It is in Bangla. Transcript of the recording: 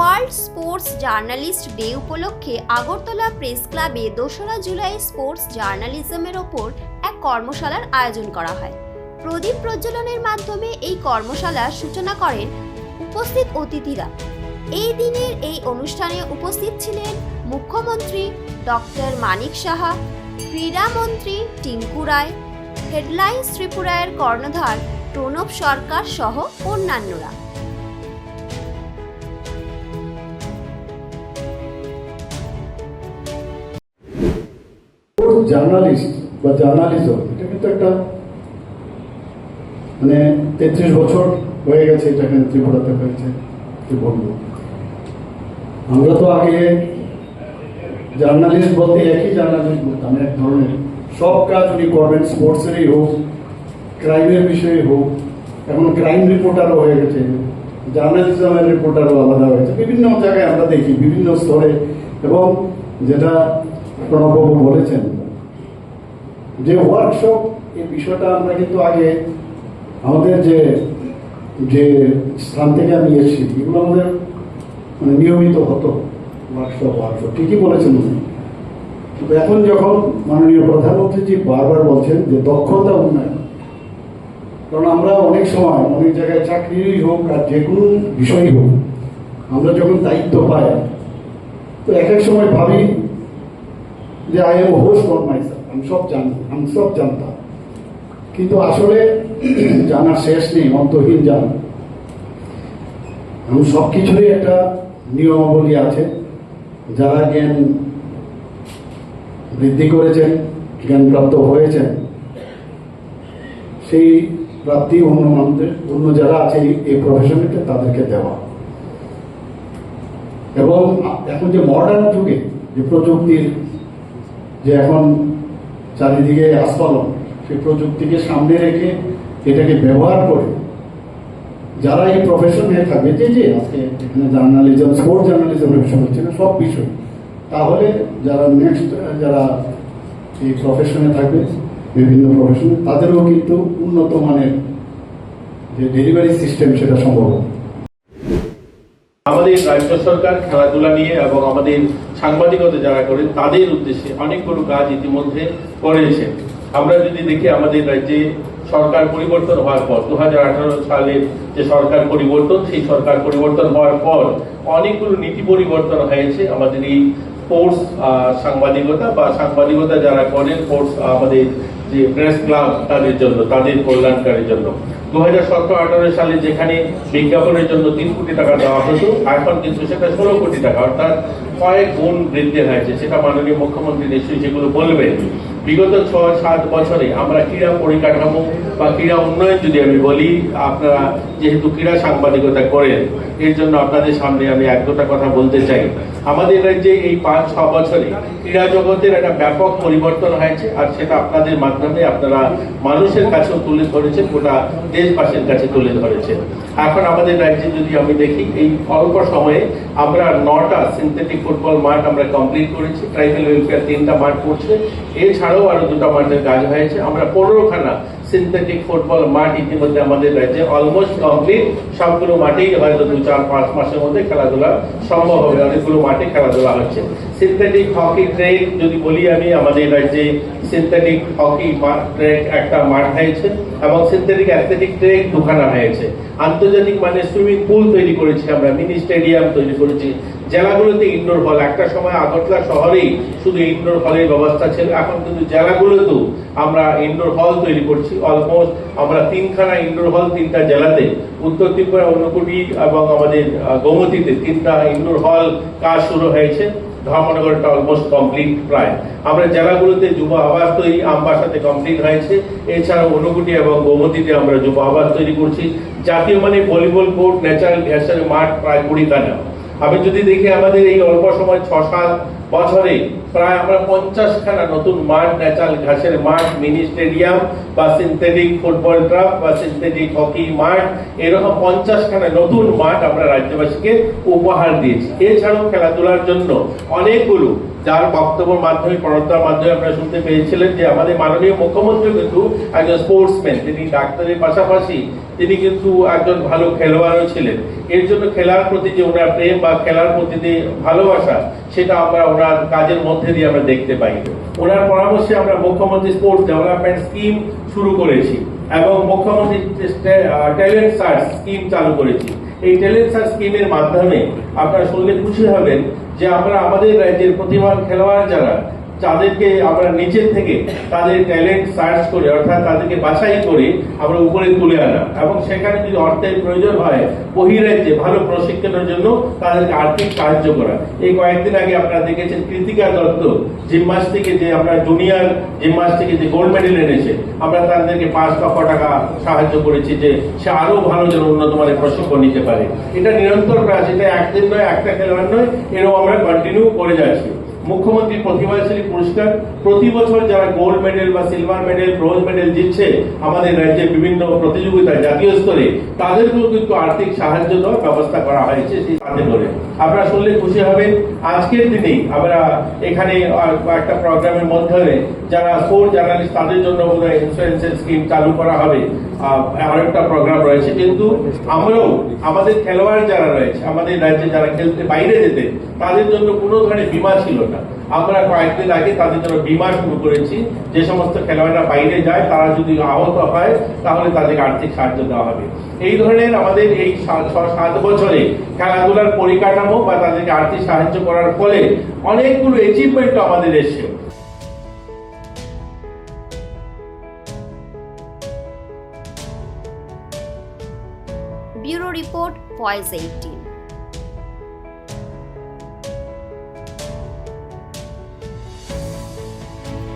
ওয়ার্ল্ড স্পোর্টস জার্নালিস্ট ডে উপলক্ষে আগরতলা প্রেস ক্লাবে দোসরা জুলাই স্পোর্টস জার্নালিজমের ওপর এক কর্মশালার আয়োজন করা হয়। প্রদীপ প্রজ্বলনের মাধ্যমে এই কর্মশালার সূচনা করেন উপস্থিত অতিথিরা। এই দিনের এই অনুষ্ঠানে উপস্থিত ছিলেন মুখ্যমন্ত্রী ডক্টর মানিক সাহা ক্রীড়ামন্ত্রী টিঙ্কু রায়, হেডলাইন্স ত্রিপুরায়ের কর্ণধার প্রণব সরকার সহ অন্যান্যরা। জার্নালিস্ট বা জার্নালিজম এটা কিন্তু একটা মানে তেত্রিশ বছর হয়ে গেছে এটা এখানে ত্রিপুরাতে হয়েছে, কি আমরা তো আগে জার্নালিস্ট বলতে একই জার্নালিস্ট বলতাম, এক ধরনের। সব কাজ উনি করবেন স্পোর্টসেরই হোক ক্রাইমের বিষয়ে হোক, এখন ক্রাইম রিপোর্টারও হয়ে গেছে জার্নালিজমের রিপোর্টারও আলাদা হয়েছে, বিভিন্ন জায়গায় আমরা দেখি, বিভিন্ন স্তরে। এবং যেটা প্রণববাবু বলেছেন যে ওয়ার্কশপ এই বিষয়টা আমরা কিন্তু আগে আমাদের যে যে স্থান থেকে আমি এসেছি, এগুলো আমাদের মানে নিয়মিত হতো ওয়ার্কশপ ওয়ার্কশপ ঠিকই বলেছেন উনি। কিন্তু এখন যখন মাননীয় প্রধানমন্ত্রীজি বারবার বলছেন যে দক্ষতা উন্নয়ন, কারণ আমরা অনেক সময় অনেক জায়গায় চাকরিই হোক আর যে কোনো বিষয়ই হোক, আমরা যখন দায়িত্ব পাই, তো এক এক সময় ভাবি যে I am host on my আমি সব জানি, আমি সব জানতাম। কিন্তু আসলে জানার শেষ নেই, অন্তহীন জান। এবং সব কিছুরই একটা নিয়মাবলী আছে। যারা জ্ঞান বৃদ্ধি করেছেন জ্ঞানপ্রাপ্ত হয়েছেন, সেই প্রাপ্তি অন্য মানুষদের, অন্য যারা আছে এই- প্রফেশনেতে তাদেরকে দেওয়া। এবং এখন যে মডার্ন যুগে যে প্রযুক্তির যে এখন চারিদিকে আস্ফালন সেই প্রযুক্তিকে সামনে রেখে এটাকে ব্যবহার করে যারা এই প্রফেশনে থাকবে যে যে আজকে এখানে জার্নালিজম স্পোর্ট জার্নালিজমের বিষয় হচ্ছে না, সব বিষয় তাহলে যারা নেক্সট যারা এই প্রফেশনে থাকবে, বিভিন্ন প্রফেশনে তাদেরও কিন্তু উন্নত মানের যে ডেলিভারি সিস্টেম সেটা সম্ভব। আমাদের রাজ্য সরকার খেলাধুলা নিয়ে এবং আমাদের সাংবাদিকতা যারা করেন, তাদের উদ্দেশ্যে অনেকগুলো কাজ ইতিমধ্যে করেছে আমরা যদি দেখি, আমাদের রাজ্যে সরকার পরিবর্তন হওয়ার পর দু সালের যে সরকার পরিবর্তন, সেই সরকার পরিবর্তন হওয়ার পর অনেকগুলো নীতি পরিবর্তন হয়েছে আমাদের এই স্পোর্টস সাংবাদিকতা বা সাংবাদিকতা যারা করেন, স্পোর্টস, আমাদের যে প্রেস ক্লাব, তাদের জন্য, তাদের কল্যাণকারের জন্য। দু হাজার সতেরো আঠারো সালে যেখানে বিজ্ঞাপনের জন্য তিন কোটি টাকা দেওয়া হতো, এখন কিন্তু সেটা ষোলো কোটি টাকা, অর্থাৎ কয়েক গুণ বৃদ্ধি হয়েছে। সেটা মাননীয় মুখ্যমন্ত্রী নিশ্চয়ই সেগুলো বলবেন। বিগত ছয় সাত বছরে আমরা ক্রীড়া পরিকাঠামো বা ক্রীড়া উন্নয়ন যদি আমি বলি, আপনারা যেহেতু ক্রীড়া সাংবাদিকতা করেন, এর জন্য আপনাদের সামনে আমি এক দুটা কথা বলতে চাই। আমাদের রাজ্যে এই পাঁচ, ছ বছরে ক্রীড়া জগতের একটা ব্যাপক পরিবর্তন হয়েছে, আর সেটা আপনাদের মাধ্যমে আপনারা মানুষের কাছেও তুলে ধরেছেন, গোটা দেশবাসীর কাছে তুলে ধরেছেন। এখন আমাদের রাজ্যে যদি আমি দেখি, এই অল্প সময়ে আমরা নটা সিনথেটিক ফুটবল মাঠ আমরা কমপ্লিট করেছি ট্রাইবেল ওয়েলফেয়ার তিনটা মাঠ করছে এছাড়াও আরও দুটো মাঠের কাজ হয়েছে। আমরা পনেরোখানা সিনথেটিক ফুটবল মাঠ ইতিমধ্যে আমাদের রাজ্যে অলমোস্ট কমপ্লিট সবগুলো মাঠেই হয়তো দু, চার, পাঁচ মাসের মধ্যে খেলাধুলা সম্ভব হবে। অনেকগুলো মাঠে খেলাধুলা হচ্ছে। সিনথেটিক হকি ট্রেক যদি বলি আমি, আমাদের রাজ্যে সিনথেটিক হকি ট্রেক একটা মাঠ হয়েছে এবং সিনথেটিক অ্যাথলেটিক ট্রেক দুখানা হয়েছে। আন্তর্জাতিক মানে সুইমিং পুল তৈরি করেছি আমরা মিনি স্টেডিয়াম তৈরি করেছি। জেলাগুলোতে ইনডোর হল। একটা সময় আগরতলা শহরেই শুধু ইনডোর হলের ব্যবস্থা ছিল, এখন কিন্তু জেলাগুলোতেও আমরা ইনডোর হল তৈরি করছি। অলমোস্ট আমরা তিনখানা ইনডোর হল তিনটা জেলাতে, উত্তর ত্রিপুরা ঊনকোটি এবং আমাদের গোমতীতে তিনটা ইনডোর হল কাজ শুরু হয়েছে। ধর্মনগরটা অলমোস্ট কমপ্লিট প্রায়। আমরা জেলাগুলোতে যুব আবাস তৈরি আমবাসাতে কমপ্লিট হয়েছে। এছাড়া ঊনকোটি এবং গোমতীতে আমরা যুব আবাস তৈরি করছি। জাতীয় মানে ভলিবল কোর্ট ন্যাচারাল মাঠ প্রায় কুড়িখানা। আমি যদি দেখি আমাদের এই অল্প সময় ছ সাত বছরে প্রায় আমরা পঞ্চাশ খানা নতুন মাঠ, ন্যাচারাল ঘাসের মাঠ, মিনি স্টেডিয়াম বা সিনথেটিক ফুটবল ট্রাক বা সিনথেটিক হকি মাঠ, এরকম পঞ্চাশ খানা নতুন মাঠ আমরা রাজ্যবাসীকে উপহার দিয়েছি। এছাড়াও খেলাধুলার জন্য অনেকগুলো, যার বক্তব্যের মাধ্যমে প্রণতার মাধ্যমে আপনারা শুনতে পেয়েছিলেন যে আমাদের মাননীয় মুখ্যমন্ত্রী কিন্তু একজন স্পোর্টসম্যান তিনি ডাক্তারের পাশাপাশি তিনি কিন্তু একজন ভালো খেলোয়াড়ও ছিলেন। এর জন্য খেলার প্রতি যে ওনার প্রেম বা খেলার প্রতি যে ভালোবাসা, সেটা আমরা ওনার কাজের মধ্যে দিয়ে আমরা দেখতে পাই। ওনার পরামর্শে আমরা মুখ্যমন্ত্রী স্পোর্টস ডেভেলপমেন্ট স্কিম শুরু করেছি এবং মুখ্যমন্ত্রী ট্যালেন্ট সার্চ স্কিম চালু করেছি। এই ট্যালেন্ট সার্চ স্কিমের মাধ্যমে আপনারা শুনলে খুশি হবেন যে আমরা আমাদের রাজ্যের প্রতিভা খেলোয়াড় যারা তাদেরকে আমরা নিচের থেকে তাদের ট্যালেন্ট সার্চ করে, অর্থাৎ তাদেরকে বাছাই করে, আমরা উপরে তুলে আনা। এবং সেখানে যদি অর্থের প্রয়োজন হয়, বহিরাজ্যে ভালো প্রশিক্ষণের জন্য তাদেরকে আর্থিক সাহায্য করা। এই কয়েকদিন আগে আপনারা দেখেছেন কৃতিকা দত্ত, জিমনাস্টিকে যে আমরা জুনিয়র জিমনাস্টিকে যে গোল্ড মেডেল এনেছে, আমরা তাদেরকে পাঁচ লক্ষ টাকা সাহায্য করেছি যে সে আরও ভালো যেন উন্নত মানের প্রশিক্ষণ নিতে পারে। এটা নিরন্তর প্রয়াস এটা একদিন নয়, একটা খেলোয়াড় নয় এরকম আমরা কন্টিনিউ করে যাচ্ছি। মুখ্যমন্ত্রী প্রতিভাশালী পুরস্কার। প্রতি বছর যারা গোল্ড মেডেল বা সিলভার মেডেল ব্রোঞ্জ মেডেল জিতছে আমাদের রাজ্যে বিভিন্ন প্রতিযোগিতায় জাতীয় স্তরে তাদেরকেও কিন্তু আর্থিক সাহায্য দেওয়ার ব্যবস্থা করা হয়েছে সেই সাথে করে। আপনারা শুনলে খুশি হবেন। আজকের দিনেই আমরা এখানে একটা প্রোগ্রামের মাধ্যমে যারা ফোর জার্নালিস্ট তাদের জন্য বোধহয় ইন্স্যুরেন্সের স্কিম চালু করা হবে। আহ, আরেকটা প্রোগ্রাম রয়েছে। কিন্তু আমরাও আমাদের খেলোয়াড় যারা রয়েছে আমাদের রাজ্যে যারা খেলতে বাইরে যেতে তাদের জন্য কোনো ধরনের বিমা ছিল না। আমরা কয়েকদিন আগে তাদের জন্য বিমা শুরু করেছি। যে সমস্ত খেলোয়াড়রা বাইরে যায়, তারা যদি আহত হয়, তাহলে তাদেরকে আর্থিক সাহায্য দেওয়া হবে। এই ধরনের আমাদের এই সাত বছরে খেলাধুলার পরিকাঠামো বা তাদেরকে আর্থিক সাহায্য করার ফলে অনেকগুলো অ্যাচিভমেন্ট আমাদের এসছে। Bureau report voice eighteen.